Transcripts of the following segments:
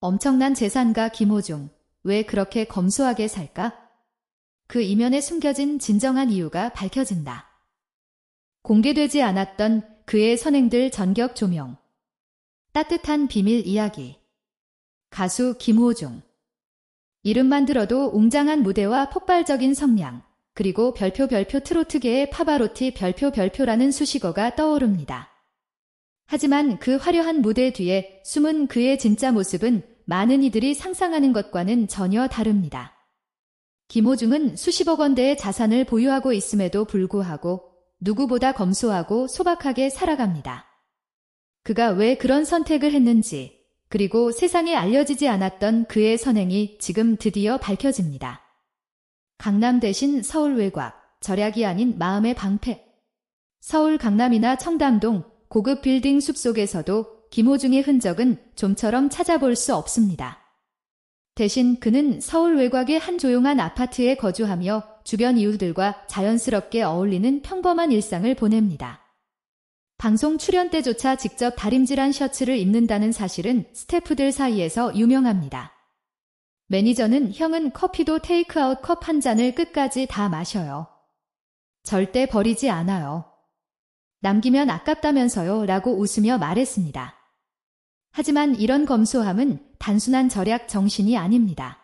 엄청난 재산가 김호중, 왜 그렇게 검소하게 살까? 그 이면에 숨겨진 진정한 이유가 밝혀진다. 공개되지 않았던 그의 선행들 전격 조명. 따뜻한 비밀 이야기. 가수 김호중. 이름만 들어도 웅장한 무대와 폭발적인 성량, 그리고 별표 별표 트로트계의 파바로티 별표 별표라는 수식어가 떠오릅니다. 하지만 그 화려한 무대 뒤에 숨은 그의 진짜 모습은 많은 이들이 상상하는 것과는 전혀 다릅니다. 김호중은 수십억 원대의 자산을 보유하고 있음에도 불구하고 누구보다 검소하고 소박하게 살아갑니다. 그가 왜 그런 선택을 했는지, 그리고 세상에 알려지지 않았던 그의 선행이 지금 드디어 밝혀집니다. 강남 대신 서울 외곽, 절약이 아닌 마음의 방패. 서울 강남이나 청담동 고급 빌딩 숲속에서도 김호중의 흔적은 좀처럼 찾아볼 수 없습니다. 대신 그는 서울 외곽의 한 조용한 아파트에 거주하며 주변 이웃들과 자연스럽게 어울리는 평범한 일상을 보냅니다. 방송 출연 때조차 직접 다림질한 셔츠를 입는다는 사실은 스태프들 사이에서 유명합니다. 매니저는 형은 커피도 테이크아웃 컵 한 잔을 끝까지 다 마셔요. 절대 버리지 않아요. 남기면 아깝다면서요 라고 웃으며 말했습니다. 하지만 이런 검소함은 단순한 절약 정신이 아닙니다.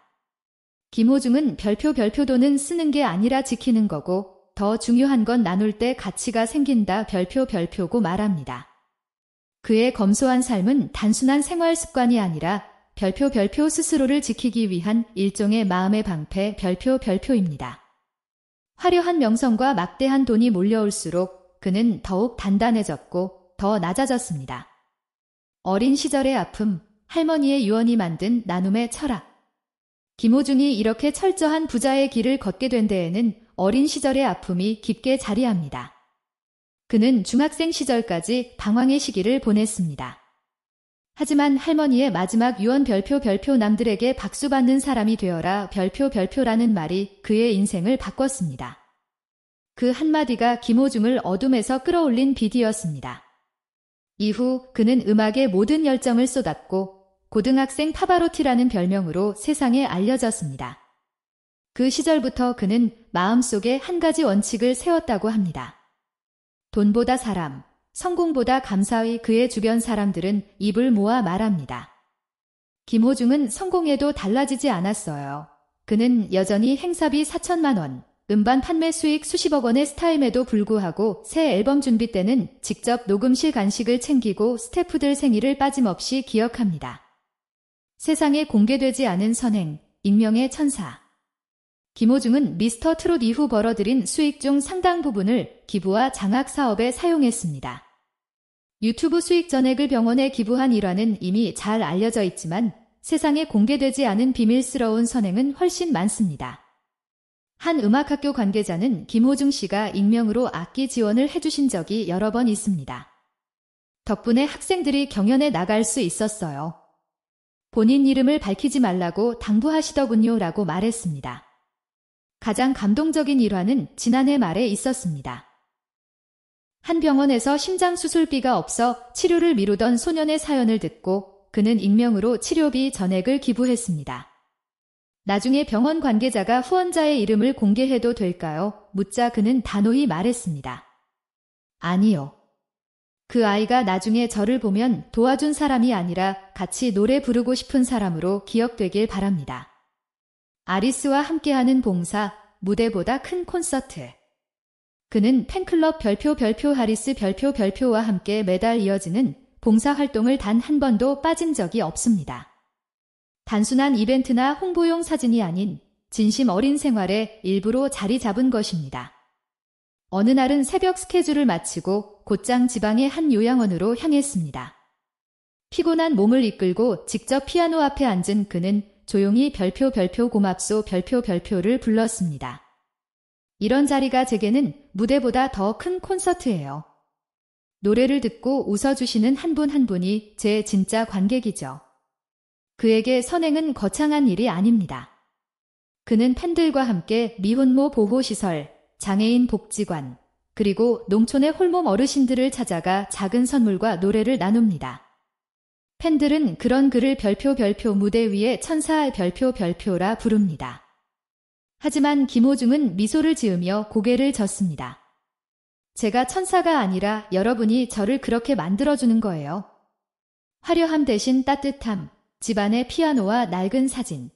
김호중은 별표 별표 돈은 쓰는 게 아니라 지키는 거고 더 중요한 건 나눌 때 가치가 생긴다 별표 별표고 말합니다. 그의 검소한 삶은 단순한 생활 습관이 아니라 별표 별표 스스로를 지키기 위한 일종의 마음의 방패 별표 별표입니다. 화려한 명성과 막대한 돈이 몰려올수록 그는 더욱 단단해졌고 더 낮아졌습니다. 어린 시절의 아픔, 할머니의 유언이 만든 나눔의 철학. 김호중이 이렇게 철저한 부자의 길을 걷게 된 데에는 어린 시절의 아픔이 깊게 자리합니다. 그는 중학생 시절까지 방황의 시기를 보냈습니다. 하지만 할머니의 마지막 유언 별표 별표 남들에게 박수받는 사람이 되어라 별표 별표라는 말이 그의 인생을 바꿨습니다. 그 한마디가 김호중을 어둠에서 끌어올린 비디였습니다. 이후 그는 음악에 모든 열정을 쏟았고 고등학생 파바로티라는 별명으로 세상에 알려졌습니다. 그 시절부터 그는 마음속에 한 가지 원칙을 세웠다고 합니다. 돈보다 사람, 성공보다 감사히 그의 주변 사람들은 입을 모아 말합니다. 김호중은 성공에도 달라지지 않았어요. 그는 여전히 행사비 4천만 원, 음반 판매 수익 수십억 원의 스타임에도 불구하고 새 앨범 준비 때는 직접 녹음실 간식을 챙기고 스태프들 생일을 빠짐없이 기억합니다. 세상에 공개되지 않은 선행, 익명의 천사. 김호중은 미스터 트롯 이후 벌어들인 수익 중 상당 부분을 기부와 장학 사업에 사용했습니다. 유튜브 수익 전액을 병원에 기부한 일화는 이미 잘 알려져 있지만 세상에 공개되지 않은 비밀스러운 선행은 훨씬 많습니다. 한 음악학교 관계자는 김호중 씨가 익명으로 악기 지원을 해주신 적이 여러 번 있습니다. 덕분에 학생들이 경연에 나갈 수 있었어요. 본인 이름을 밝히지 말라고 당부하시더군요 라고 말했습니다. 가장 감동적인 일화는 지난해 말에 있었습니다. 한 병원에서 심장 수술비가 없어 치료를 미루던 소년의 사연을 듣고 그는 익명으로 치료비 전액을 기부했습니다. 나중에 병원 관계자가 후원자의 이름을 공개해도 될까요? 묻자 그는 단호히 말했습니다. 아니요. 그 아이가 나중에 저를 보면 도와준 사람이 아니라 같이 노래 부르고 싶은 사람으로 기억되길 바랍니다. 아리스와 함께하는 봉사, 무대보다 큰 콘서트. 그는 팬클럽 별표 별표 하리스 별표 별표와 함께 매달 이어지는 봉사 활동을 단 한 번도 빠진 적이 없습니다. 단순한 이벤트나 홍보용 사진이 아닌 진심 어린 생활에 일부러 자리 잡은 것입니다. 어느 날은 새벽 스케줄을 마치고 곧장 지방의 한 요양원으로 향했습니다. 피곤한 몸을 이끌고 직접 피아노 앞에 앉은 그는 조용히 별표 별표 고맙소 별표 별표를 불렀습니다. 이런 자리가 제게는 무대보다 더 큰 콘서트예요. 노래를 듣고 웃어주시는 한 분한 한 분이 제 진짜 관객이죠. 그에게 선행은 거창한 일이 아닙니다. 그는 팬들과 함께 미혼모 보호시설, 장애인 복지관, 그리고 농촌의 홀몸 어르신들을 찾아가 작은 선물과 노래를 나눕니다. 팬들은 그런 그를 별표 별표 무대 위에 천사할 별표 별표라 부릅니다. 하지만 김호중은 미소를 지으며 고개를 젓습니다. 제가 천사가 아니라 여러분이 저를 그렇게 만들어주는 거예요. 화려함 대신 따뜻함, 집안의 피아노와 낡은 사진.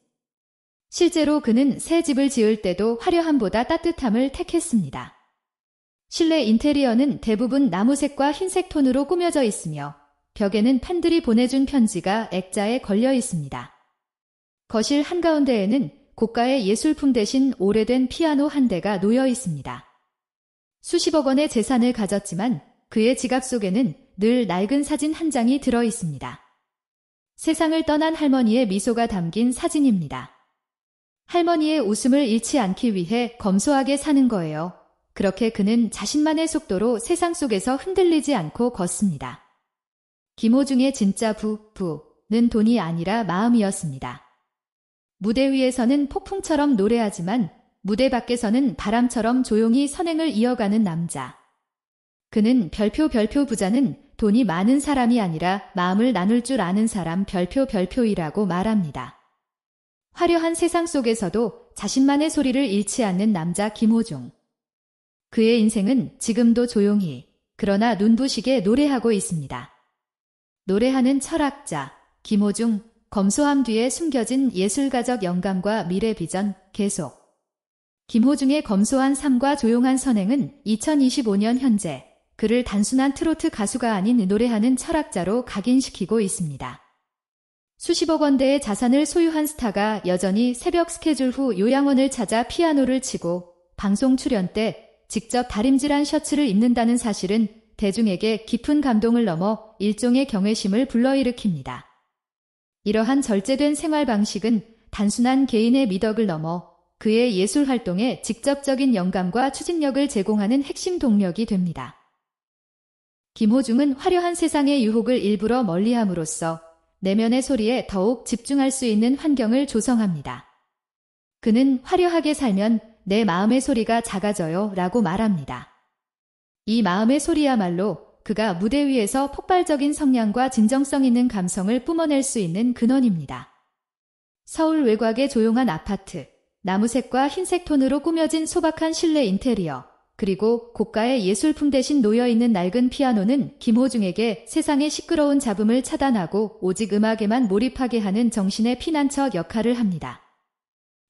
실제로 그는 새 집을 지을 때도 화려함보다 따뜻함을 택했습니다. 실내 인테리어는 대부분 나무색과 흰색 톤으로 꾸며져 있으며 벽에는 팬들이 보내준 편지가 액자에 걸려 있습니다. 거실 한가운데에는 고가의 예술품 대신 오래된 피아노 한 대가 놓여 있습니다. 수십억 원의 재산을 가졌지만 그의 지갑 속에는 늘 낡은 사진 한 장이 들어 있습니다. 세상을 떠난 할머니의 미소가 담긴 사진입니다. 할머니의 웃음을 잃지 않기 위해 검소하게 사는 거예요. 그렇게 그는 자신만의 속도로 세상 속에서 흔들리지 않고 걷습니다. 김호중의 진짜 부, 부는 돈이 아니라 마음이었습니다. 무대 위에서는 폭풍처럼 노래하지만 무대 밖에서는 바람처럼 조용히 선행을 이어가는 남자. 그는 별표 별표 부자는 돈이 많은 사람이 아니라 마음을 나눌 줄 아는 사람 별표 별표이라고 말합니다. 화려한 세상 속에서도 자신만의 소리를 잃지 않는 남자 김호중. 그의 인생은 지금도 조용히 그러나 눈부시게 노래하고 있습니다. 노래하는 철학자 김호중 검소함 뒤에 숨겨진 예술가적 영감과 미래 비전 계속 김호중의 검소한 삶과 조용한 선행은 2025년 현재 그를 단순한 트로트 가수가 아닌 노래하는 철학자로 각인시키고 있습니다. 수십억 원대의 자산을 소유한 스타가 여전히 새벽 스케줄 후 요양원을 찾아 피아노를 치고 방송 출연 때 직접 다림질한 셔츠를 입는다는 사실은 대중에게 깊은 감동을 넘어 일종의 경외심을 불러일으킵니다. 이러한 절제된 생활 방식은 단순한 개인의 미덕을 넘어 그의 예술 활동에 직접적인 영감과 추진력을 제공하는 핵심 동력이 됩니다. 김호중은 화려한 세상의 유혹을 일부러 멀리함으로써 내면의 소리에 더욱 집중할 수 있는 환경을 조성합니다. 그는 화려하게 살면 내 마음의 소리가 작아져요 라고 말합니다. 이 마음의 소리야말로 그가 무대 위에서 폭발적인 성량과 진정성 있는 감성을 뿜어낼 수 있는 근원입니다. 서울 외곽의 조용한 아파트, 나무색과 흰색 톤으로 꾸며진 소박한 실내 인테리어, 그리고 고가의 예술품 대신 놓여있는 낡은 피아노는 김호중에게 세상의 시끄러운 잡음을 차단하고 오직 음악에만 몰입하게 하는 정신의 피난처 역할을 합니다.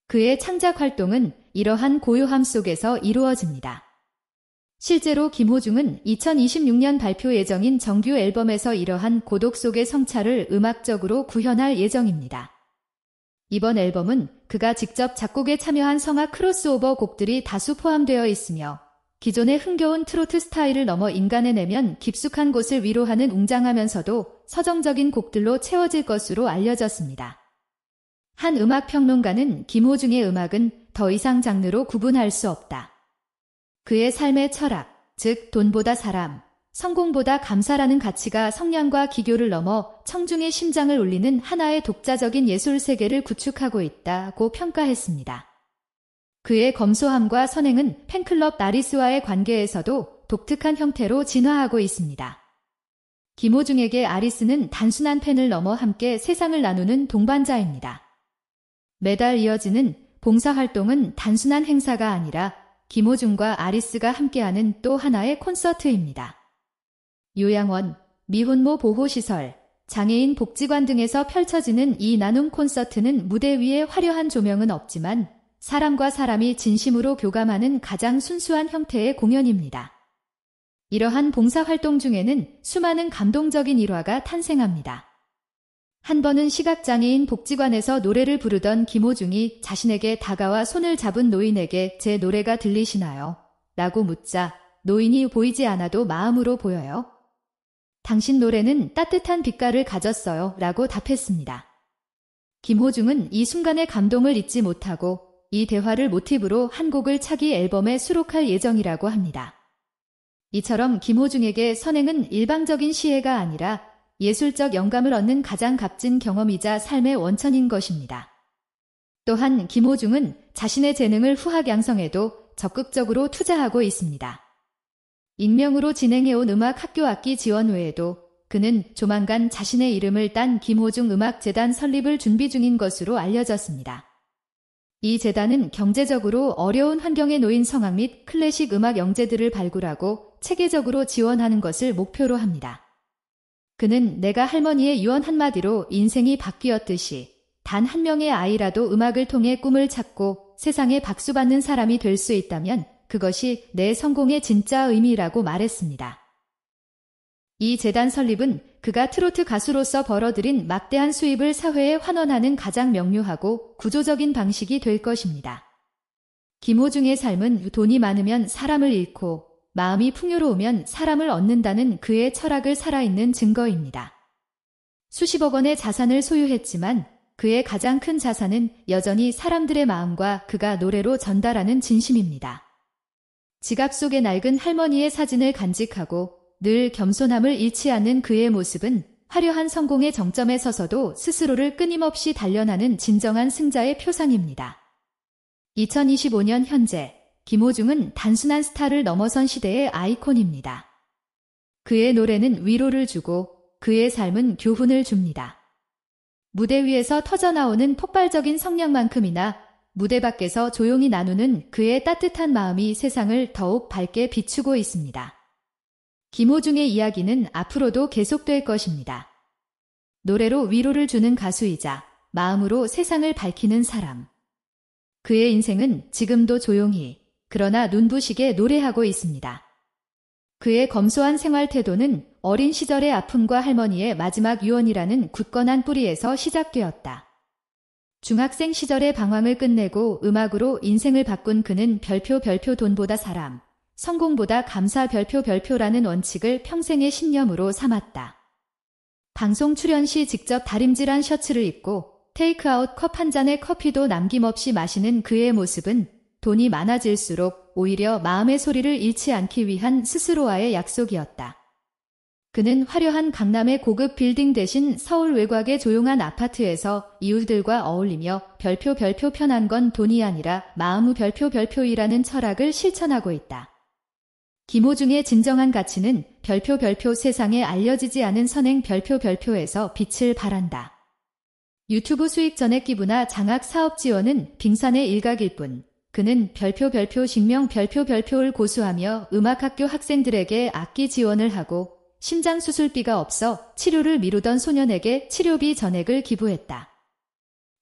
그의 창작 활동은 이러한 고요함 속에서 이루어집니다. 실제로 김호중은 2026년 발표 예정인 정규 앨범에서 이러한 고독 속의 성찰을 음악적으로 구현할 예정입니다. 이번 앨범은 그가 직접 작곡에 참여한 성악 크로스오버 곡들이 다수 포함되어 있으며 기존의 흥겨운 트로트 스타일을 넘어 인간의 내면 깊숙한 곳을 위로하는 웅장하면서도 서정적인 곡들로 채워질 것으로 알려졌습니다. 한 음악 평론가는 김호중의 음악은 더 이상 장르로 구분할 수 없다. 그의 삶의 철학, 즉 돈보다 사람, 성공보다 감사라는 가치가 성량과 기교를 넘어 청중의 심장을 울리는 하나의 독자적인 예술 세계를 구축하고 있다고 평가했습니다. 그의 검소함과 선행은 팬클럽 나리스와의 관계에서도 독특한 형태로 진화하고 있습니다. 김호중에게 아리스는 단순한 팬을 넘어 함께 세상을 나누는 동반자입니다. 매달 이어지는 봉사활동은 단순한 행사가 아니라 김호중과 아리스가 함께하는 또 하나의 콘서트입니다. 요양원, 미혼모 보호시설, 장애인 복지관 등에서 펼쳐지는 이 나눔 콘서트는 무대 위에 화려한 조명은 없지만 사람과 사람이 진심으로 교감하는 가장 순수한 형태의 공연입니다. 이러한 봉사활동 중에는 수많은 감동적인 일화가 탄생합니다. 한 번은 시각장애인 복지관에서 노래를 부르던 김호중이 자신에게 다가와 손을 잡은 노인에게 제 노래가 들리시나요? 라고 묻자 노인이 보이지 않아도 마음으로 보여요. 당신 노래는 따뜻한 빛깔을 가졌어요. 라고 답했습니다. 김호중은 이 순간의 감동을 잊지 못하고 이 대화를 모티브로 한 곡을 차기 앨범에 수록할 예정이라고 합니다. 이처럼 김호중에게 선행은 일방적인 시혜가 아니라 예술적 영감을 얻는 가장 값진 경험이자 삶의 원천인 것입니다. 또한 김호중은 자신의 재능을 후학 양성에도 적극적으로 투자하고 있습니다. 익명으로 진행해온 음악 학교 악기 지원 외에도 그는 조만간 자신의 이름을 딴 김호중 음악재단 설립을 준비 중인 것으로 알려졌습니다. 이 재단은 경제적으로 어려운 환경에 놓인 성악 및 클래식 음악 영재들을 발굴하고 체계적으로 지원하는 것을 목표로 합니다. 그는 내가 할머니의 유언 한마디로 인생이 바뀌었듯이 단 한 명의 아이라도 음악을 통해 꿈을 찾고 세상에 박수받는 사람이 될 수 있다면 그것이 내 성공의 진짜 의미라고 말했습니다. 이 재단 설립은 그가 트로트 가수로서 벌어들인 막대한 수입을 사회에 환원하는 가장 명료하고 구조적인 방식이 될 것입니다. 김호중의 삶은 돈이 많으면 사람을 잃고 마음이 풍요로우면 사람을 얻는다는 그의 철학을 살아있는 증거입니다. 수십억 원의 자산을 소유했지만 그의 가장 큰 자산은 여전히 사람들의 마음과 그가 노래로 전달하는 진심입니다. 지갑 속에 낡은 할머니의 사진을 간직하고 늘 겸손함을 잃지 않는 그의 모습은 화려한 성공의 정점에 서서도 스스로를 끊임없이 단련하는 진정한 승자의 표상입니다. 2025년 현재 김호중은 단순한 스타를 넘어선 시대의 아이콘입니다. 그의 노래는 위로를 주고 그의 삶은 교훈을 줍니다. 무대 위에서 터져나오는 폭발적인 성량만큼이나 무대 밖에서 조용히 나누는 그의 따뜻한 마음이 세상을 더욱 밝게 비추고 있습니다. 김호중의 이야기는 앞으로도 계속될 것입니다. 노래로 위로를 주는 가수이자 마음으로 세상을 밝히는 사람. 그의 인생은 지금도 조용히 그러나 눈부시게 노래하고 있습니다. 그의 검소한 생활 태도는 어린 시절의 아픔과 할머니의 마지막 유언이라는 굳건한 뿌리에서 시작되었다. 중학생 시절의 방황을 끝내고 음악으로 인생을 바꾼 그는 별표 별표 돈보다 사람, 성공보다 감사 별표 별표라는 원칙을 평생의 신념으로 삼았다. 방송 출연 시 직접 다림질한 셔츠를 입고 테이크아웃 컵 한 잔의 커피도 남김없이 마시는 그의 모습은 돈이 많아질수록 오히려 마음의 소리를 잃지 않기 위한 스스로와의 약속이었다. 그는 화려한 강남의 고급 빌딩 대신 서울 외곽의 조용한 아파트에서 이웃들과 어울리며 별표 별표 편한 건 돈이 아니라 마음의 별표 별표이라는 철학을 실천하고 있다. 김호중의 진정한 가치는 별표 별표 세상에 알려지지 않은 선행 별표 별표에서 빛을 발한다. 유튜브 수익 전액 기부나 장학 사업 지원은 빙산의 일각일 뿐 그는 별표 별표 식명 별표 별표를 고수하며 음악학교 학생들에게 악기 지원을 하고 심장 수술비가 없어 치료를 미루던 소년에게 치료비 전액을 기부했다.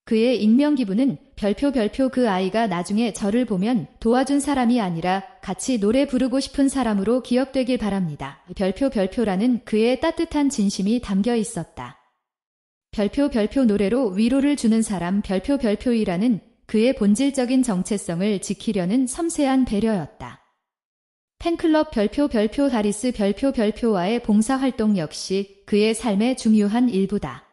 그의 익명 기부는 별표 별표 그 아이가 나중에 저를 보면 도와준 사람이 아니라 같이 노래 부르고 싶은 사람으로 기억되길 바랍니다. 별표 별표라는 그의 따뜻한 진심이 담겨 있었다. 별표 별표 노래로 위로를 주는 사람 별표 별표이라는 그의 본질적인 정체성을 지키려는 섬세한 배려였다. 팬클럽 별표 별표 하리스 별표 별표와의 봉사활동 역시 그의 삶의 중요한 일부다.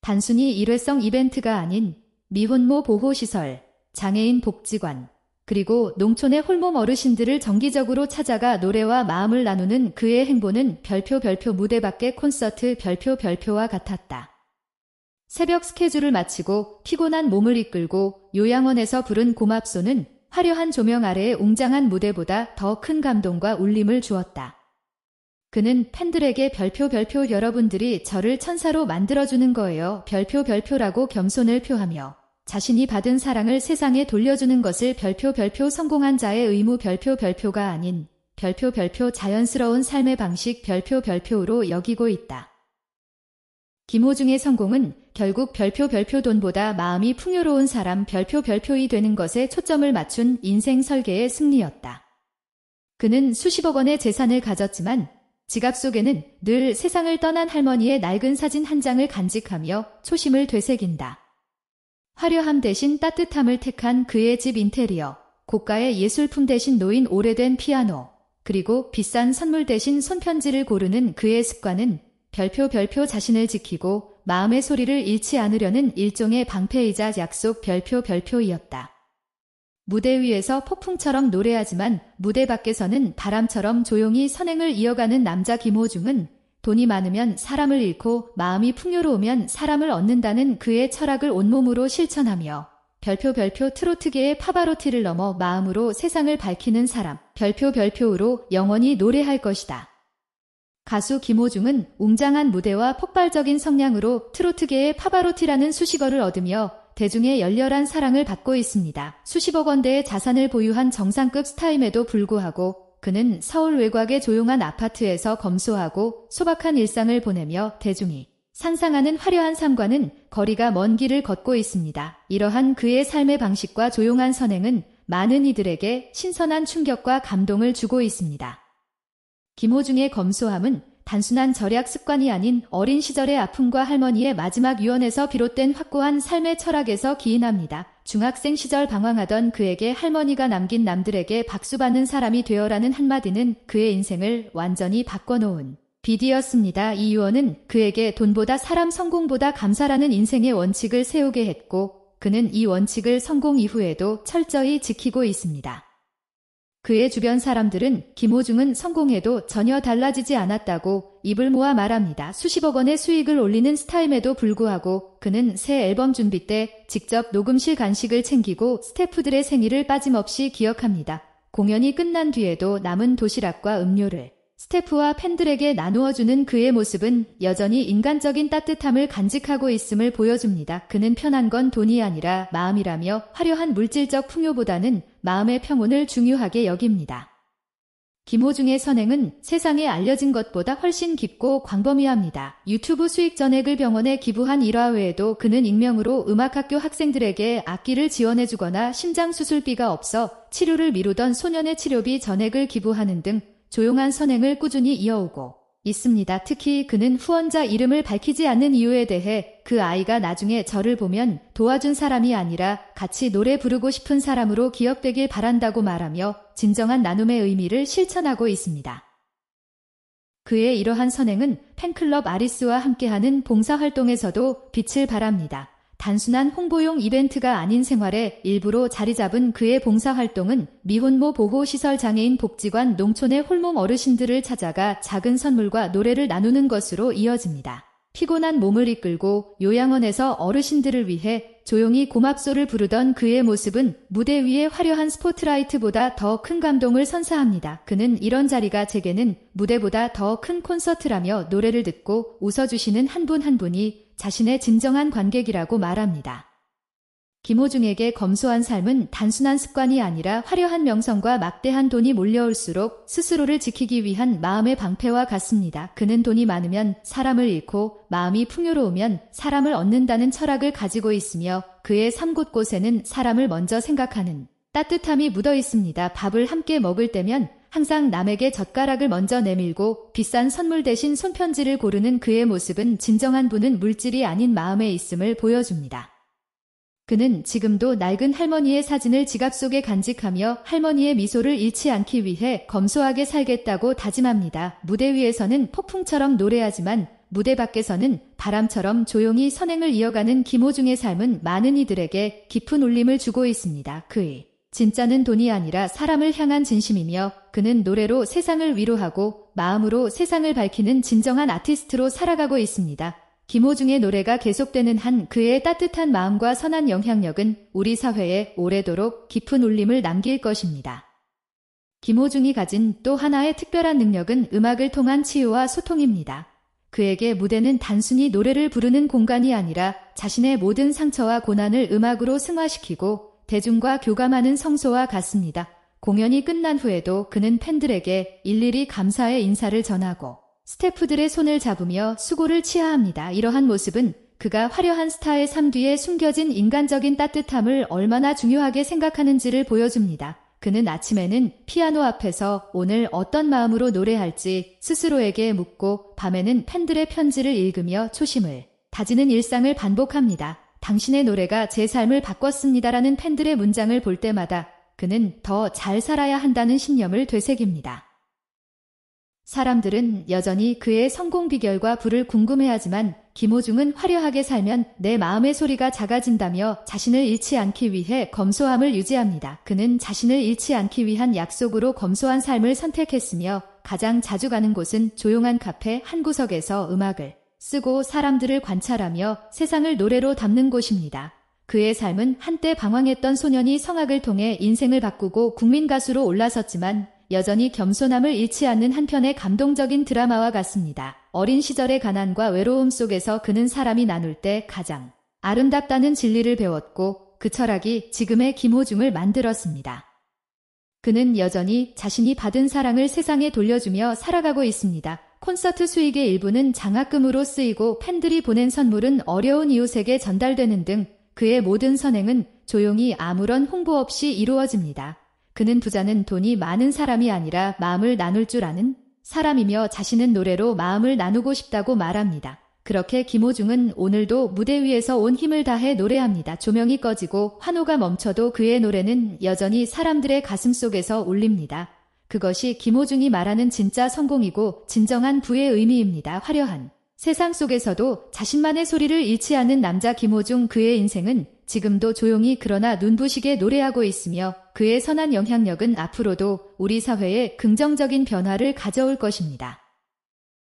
단순히 일회성 이벤트가 아닌 미혼모 보호시설, 장애인 복지관, 그리고 농촌의 홀몸 어르신들을 정기적으로 찾아가 노래와 마음을 나누는 그의 행보는 별표 별표 무대 밖의 콘서트 별표 별표와 같았다. 새벽 스케줄을 마치고 피곤한 몸을 이끌고 요양원에서 부른 고맙소는 화려한 조명 아래의 웅장한 무대보다 더 큰 감동과 울림을 주었다. 그는 팬들에게 별표 별표 여러분들이 저를 천사로 만들어주는 거예요. 별표 별표라고 겸손을 표하며 자신이 받은 사랑을 세상에 돌려주는 것을 별표 별표 성공한 자의 의무 별표 별표가 아닌 별표 별표 자연스러운 삶의 방식 별표 별표로 여기고 있다. 김호중의 성공은 결국 별표 별표 돈보다 마음이 풍요로운 사람 별표 별표이 되는 것에 초점을 맞춘 인생 설계의 승리였다. 그는 수십억 원의 재산을 가졌지만 지갑 속에는 늘 세상을 떠난 할머니의 낡은 사진 한 장을 간직하며 초심을 되새긴다. 화려함 대신 따뜻함을 택한 그의 집 인테리어, 고가의 예술품 대신 놓인 오래된 피아노, 그리고 비싼 선물 대신 손편지를 고르는 그의 습관은 별표 별표 자신을 지키고 마음의 소리를 잃지 않으려는 일종의 방패이자 약속 별표 별표이었다. 무대 위에서 폭풍처럼 노래하지만 무대 밖에서는 바람처럼 조용히 선행을 이어가는 남자 김호중은 돈이 많으면 사람을 잃고 마음이 풍요로우면 사람을 얻는다는 그의 철학을 온몸으로 실천하며 별표 별표 트로트계의 파바로티를 넘어 마음으로 세상을 밝히는 사람 별표 별표로 영원히 노래할 것이다. 가수 김호중은 웅장한 무대와 폭발적인 성량으로 트로트계의 파바로티라는 수식어를 얻으며 대중의 열렬한 사랑을 받고 있습니다. 수십억 원대의 자산을 보유한 정상급 스타임에도 불구하고 그는 서울 외곽의 조용한 아파트에서 검소하고 소박한 일상을 보내며 대중이 상상하는 화려한 삶과는 거리가 먼 길을 걷고 있습니다. 이러한 그의 삶의 방식과 조용한 선행은 많은 이들에게 신선한 충격과 감동을 주고 있습니다. 김호중의 검소함은 단순한 절약 습관이 아닌 어린 시절의 아픔과 할머니의 마지막 유언에서 비롯된 확고한 삶의 철학에서 기인합니다. 중학생 시절 방황하던 그에게 할머니가 남긴 남들에게 박수받는 사람이 되어라는 한마디는 그의 인생을 완전히 바꿔놓은 비디였습니다. 이 유언은 그에게 돈보다 사람 성공보다 감사라는 인생의 원칙을 세우게 했고 그는 이 원칙을 성공 이후에도 철저히 지키고 있습니다. 그의 주변 사람들은 김호중은 성공해도 전혀 달라지지 않았다고 입을 모아 말합니다. 수십억 원의 수익을 올리는 스타임에도 불구하고 그는 새 앨범 준비 때 직접 녹음실 간식을 챙기고 스태프들의 생일을 빠짐없이 기억합니다. 공연이 끝난 뒤에도 남은 도시락과 음료를 스태프와 팬들에게 나누어주는 그의 모습은 여전히 인간적인 따뜻함을 간직하고 있음을 보여줍니다. 그는 편한 건 돈이 아니라 마음이라며 화려한 물질적 풍요보다는 마음의 평온을 중요하게 여깁니다. 김호중의 선행은 세상에 알려진 것보다 훨씬 깊고 광범위합니다. 유튜브 수익 전액을 병원에 기부한 일화 외에도 그는 익명으로 음악학교 학생들에게 악기를 지원해주거나 심장수술비가 없어 치료를 미루던 소년의 치료비 전액을 기부하는 등 조용한 선행을 꾸준히 이어오고 있습니다. 특히 그는 후원자 이름을 밝히지 않는 이유에 대해 그 아이가 나중에 저를 보면 도와준 사람이 아니라 같이 노래 부르고 싶은 사람으로 기억되길 바란다고 말하며 진정한 나눔의 의미를 실천하고 있습니다. 그의 이러한 선행은 팬클럽 아리스와 함께하는 봉사활동에서도 빛을 발합니다. 단순한 홍보용 이벤트가 아닌 생활에 일부러 자리 잡은 그의 봉사활동은 미혼모 보호시설 장애인 복지관 농촌의 홀몸 어르신들을 찾아가 작은 선물과 노래를 나누는 것으로 이어집니다. 피곤한 몸을 이끌고 요양원에서 어르신들을 위해 조용히 고맙소를 부르던 그의 모습은 무대 위의 화려한 스포트라이트보다 더 큰 감동을 선사합니다. 그는 이런 자리가 제게는 무대보다 더 큰 콘서트라며 노래를 듣고 웃어주시는 한 분한 분이 자신의 진정한 관객이라고 말합니다. 김호중에게 검소한 삶은 단순한 습관이 아니라 화려한 명성과 막대한 돈이 몰려올수록 스스로를 지키기 위한 마음의 방패와 같습니다. 그는 돈이 많으면 사람을 잃고 마음이 풍요로우면 사람을 얻는다는 철학을 가지고 있으며 그의 삶 곳곳에는 사람을 먼저 생각하는 따뜻함이 묻어 있습니다. 밥을 함께 먹을 때면 항상 남에게 젓가락을 먼저 내밀고 비싼 선물 대신 손편지를 고르는 그의 모습은 진정한 분은 물질이 아닌 마음에 있음을 보여줍니다. 그는 지금도 낡은 할머니의 사진을 지갑 속에 간직하며 할머니의 미소를 잃지 않기 위해 검소하게 살겠다고 다짐합니다. 무대 위에서는 폭풍처럼 노래하지만 무대 밖에서는 바람처럼 조용히 선행을 이어가는 김호중의 삶은 많은 이들에게 깊은 울림을 주고 있습니다. 그의 진짜는 돈이 아니라 사람을 향한 진심이며 그는 노래로 세상을 위로하고 마음으로 세상을 밝히는 진정한 아티스트로 살아가고 있습니다. 김호중의 노래가 계속되는 한 그의 따뜻한 마음과 선한 영향력은 우리 사회에 오래도록 깊은 울림을 남길 것입니다. 김호중이 가진 또 하나의 특별한 능력은 음악을 통한 치유와 소통입니다. 그에게 무대는 단순히 노래를 부르는 공간이 아니라 자신의 모든 상처와 고난을 음악으로 승화시키고 대중과 교감하는 성소와 같습니다. 공연이 끝난 후에도 그는 팬들에게 일일이 감사의 인사를 전하고 스태프들의 손을 잡으며 수고를 치하합니다. 이러한 모습은 그가 화려한 스타의 삶 뒤에 숨겨진 인간적인 따뜻함을 얼마나 중요하게 생각하는지를 보여줍니다. 그는 아침에는 피아노 앞에서 오늘 어떤 마음으로 노래할지 스스로에게 묻고 밤에는 팬들의 편지를 읽으며 초심을 다지는 일상을 반복합니다. 당신의 노래가 제 삶을 바꿨습니다라는 팬들의 문장을 볼 때마다 그는 더 잘 살아야 한다는 신념을 되새깁니다. 사람들은 여전히 그의 성공 비결과 부를 궁금해하지만 김호중은 화려하게 살면 내 마음의 소리가 작아진다며 자신을 잃지 않기 위해 검소함을 유지합니다. 그는 자신을 잃지 않기 위한 약속으로 검소한 삶을 선택했으며 가장 자주 가는 곳은 조용한 카페 한 구석에서 음악을 쓰고 사람들을 관찰하며 세상을 노래로 담는 곳입니다. 그의 삶은 한때 방황했던 소년이 성악을 통해 인생을 바꾸고 국민 가수로 올라섰지만 여전히 겸손함을 잃지 않는 한편의 감동적인 드라마와 같습니다. 어린 시절의 가난과 외로움 속에서 그는 사람이 나눌 때 가장 아름답다는 진리를 배웠고 그 철학이 지금의 김호중을 만들었습니다. 그는 여전히 자신이 받은 사랑을 세상에 돌려주며 살아가고 있습니다. 콘서트 수익의 일부는 장학금으로 쓰이고 팬들이 보낸 선물은 어려운 이웃에게 전달되는 등 그의 모든 선행은 조용히 아무런 홍보 없이 이루어집니다. 그는 부자는 돈이 많은 사람이 아니라 마음을 나눌 줄 아는 사람이며 자신은 노래로 마음을 나누고 싶다고 말합니다. 그렇게 김호중은 오늘도 무대 위에서 온 힘을 다해 노래합니다. 조명이 꺼지고 환호가 멈춰도 그의 노래는 여전히 사람들의 가슴 속에서 울립니다. 그것이 김호중이 말하는 진짜 성공이고 진정한 부의 의미입니다. 화려한 세상 속에서도 자신만의 소리를 잃지 않는 남자 김호중 그의 인생은 지금도 조용히 그러나 눈부시게 노래하고 있으며 그의 선한 영향력은 앞으로도 우리 사회에 긍정적인 변화를 가져올 것입니다.